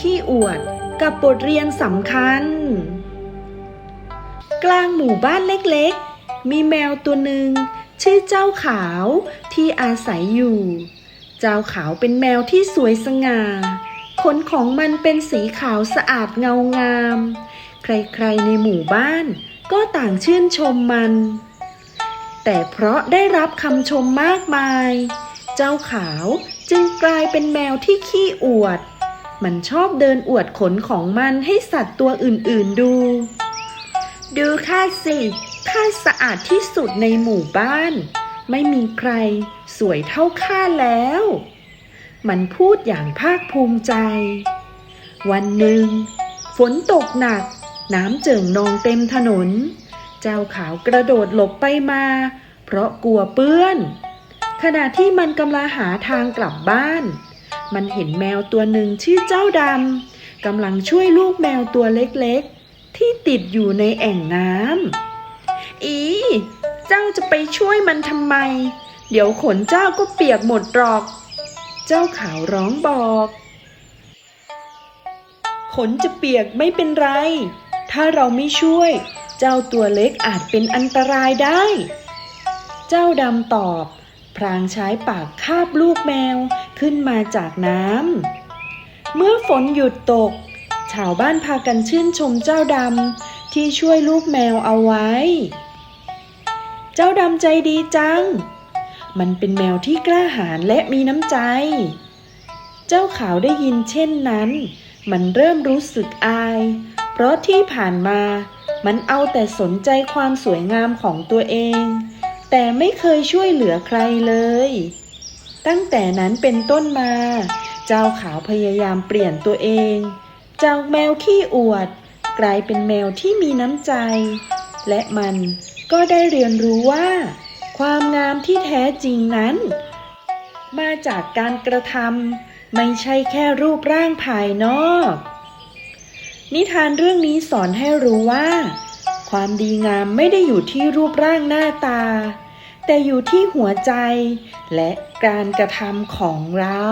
ขี้อวดกับบทเรียนสำคัญ กลางหมู่บ้านเล็กๆ มีแมวตัวหนึ่งชื่อเจ้าขาวที่อาศัยอยู่ เจ้าขาวเป็นแมวที่สวยสง่า ขนของมันเป็นสีขาวสะอาดเงางาม ใครๆในหมู่บ้านก็ต่างชื่นชมมัน แต่เพราะได้รับคำชมมากมาย เจ้าขาวจึงกลายเป็นแมวที่ขี้อวด มันชอบเดินอวดขนของมันให้สัตว์ตัวอื่นๆดู ดูข้าสิข้าสะอาดที่สุดในหมู่บ้าน ไม่มีใครสวยเท่าข้าแล้ว มันพูดอย่างภาคภูมิใจ วันหนึ่ง ฝนตกหนัก น้ำเจิ่งนองเต็มถนน เจ้าขาวกระโดดหลบไปมา เพราะกลัวเปื้อน ขณะที่มันกำลังหาทางกลับบ้าน มันเห็นแมวตัวหนึ่งชื่อเจ้าดำกำลังช่วยลูกแมวตัวเล็กๆ ที่ติดอยู่ในแอ่งน้ำอี เจ้าจะไปช่วยมันทำไม เดี๋ยวขนเจ้าก็เปียกหมดหรอก เจ้าขาวร้องบอก ขนจะเปียกไม่เป็นไร ถ้าเราไม่ช่วย เจ้าตัวเล็กอาจเป็นอันตรายได้ เจ้าดำตอบ พรางใช้ปากคาบลูกแมวขึ้นมาจากน้ำ เมื่อฝนหยุดตก ชาวบ้านพากันชื่นชมเจ้าดำที่ช่วยลูกแมวเอาไว้ เจ้าดำใจดีจัง มันเป็นแมวที่กล้าหาญและมีน้ำใจ เจ้าขาวได้ยินเช่นนั้น มันเริ่มรู้สึกอาย เพราะที่ผ่านมามันเอาแต่สนใจความสวยงามของตัวเอง แต่ไม่เคยช่วยเหลือใครเลย ตั้งแต่นั้นเป็นต้นมา เจ้าขาวพยายามเปลี่ยนตัวเอง จากแมวขี้อวด กลายเป็นแมวที่มีน้ำใจ และมันก็ได้เรียนรู้ว่า ความงามที่แท้จริงนั้น มาจากการกระทำไม่ใช่แค่รูปร่างภายนอก นิทานเรื่องนี้สอนให้รู้ว่า ความดีงามไม่ได้อยู่ที่รูปร่างหน้าตา แต่อยู่ที่หัวใจและการกระทำของเรา